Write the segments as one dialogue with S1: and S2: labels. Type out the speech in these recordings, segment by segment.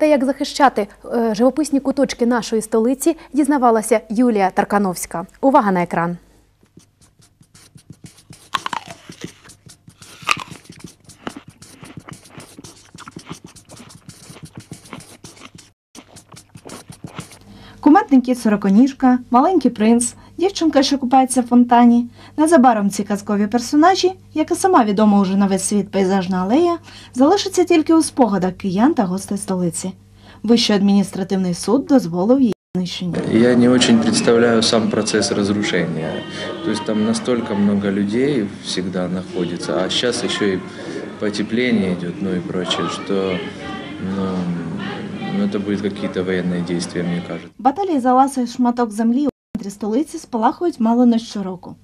S1: Та як захищати е, живописні куточки нашої столиці, дізнавалася Юлія Таркановська. Увага на екран.
S2: Куметний кіт сороконіжка, маленький принц, дівчинка, що купається в фонтані. Незабаром ці казкові персонажі, як і сама відома уже на весь світ пейзажна алея, залишаться тільки у спогадах киян та гостей столиці. Вищий адміністративний суд дозволив її знищення.
S3: Я не очень представляю сам процесс разрушения. То есть там настолько много людей всегда находится, а сейчас еще и потепление идет, ну и прочее, что ну, ну, это будет какие-то военные действия, мне кажется.
S2: Баталії за ласий шматок землі столиці спалахують мало не щороку.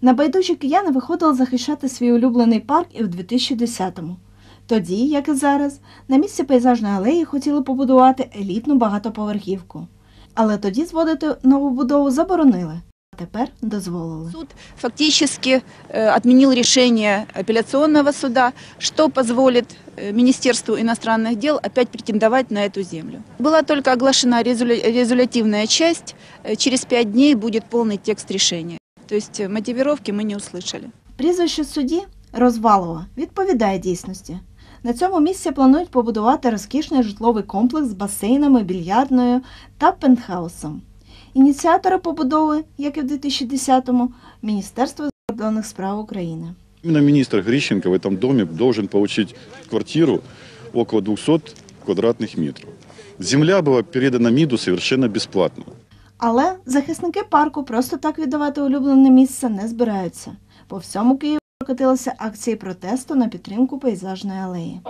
S2: Небайдужі кияни виходили захищати свій улюблений парк і в 2010-му. Тоді, як і зараз, на місці пейзажної алеї хотіли побудувати елітну багатоповерхівку. Але тоді зводити нову будову заборонили, тепер дозволили.
S4: Суд фактически э, отменил решение апелляционного суда, что позволит э, Министерству иностранных дел опять претендовать на эту землю. Была только оглашена резоля- резолютивная часть, э, через пять дней будет полный текст решения. То есть э, мотивировки мы не услышали.
S2: Прізвище судді Розвалова відповідає дійсності. На цьому місці планують побудувати розкішний житловий комплекс з басейнами, більярдною та пентхаусом. Ініціатори побудови, як і в 2010-му, Міністерство закордонних справ України.
S5: Именно министр Грищенко в этом доме должен получить квартиру около 200 квадратных метров. Земля была передана МИДу совершенно бесплатно.
S2: Але захисники парку просто так віддавати улюблене місце не збираються. По всьому Києву прокотилися акції протесту на підтримку пейзажної алеї.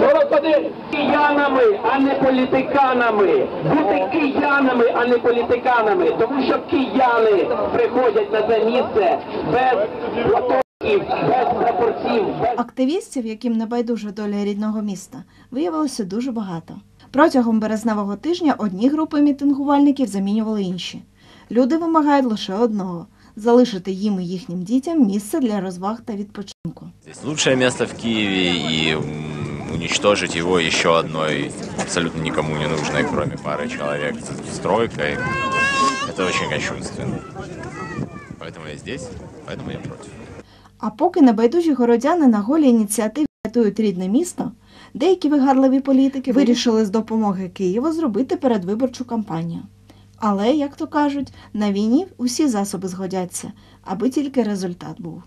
S6: 41 киянами, а не політиканами. Бути киянами, а не політиканами. Тому що кияни приходять на це місце без платонів, без прапорців, без
S2: Активістів, яким не байдужа доля рідного міста, виявилося дуже багато. Протягом березневого тижня одні групи мітингувальників замінювали інші. Люди вимагають лише одного залишити їм і їхнім дітям місце для розваг та відпочинку.
S7: Здесь лучшее место в Киеве, и м, уничтожить его еще одной абсолютно никому не нужной, кроме пары человек, с- стройкой, это очень кощунственно. Поэтому я здесь, поэтому я против.
S2: А поки небайдужі городяни на голій ініціативі рятують рідне місто, деякі вигарливі політики вирішили з допомоги Києва зробити передвиборчу кампанію. Але, як то кажуть, на війні усі засоби згодяться, аби тільки результат був.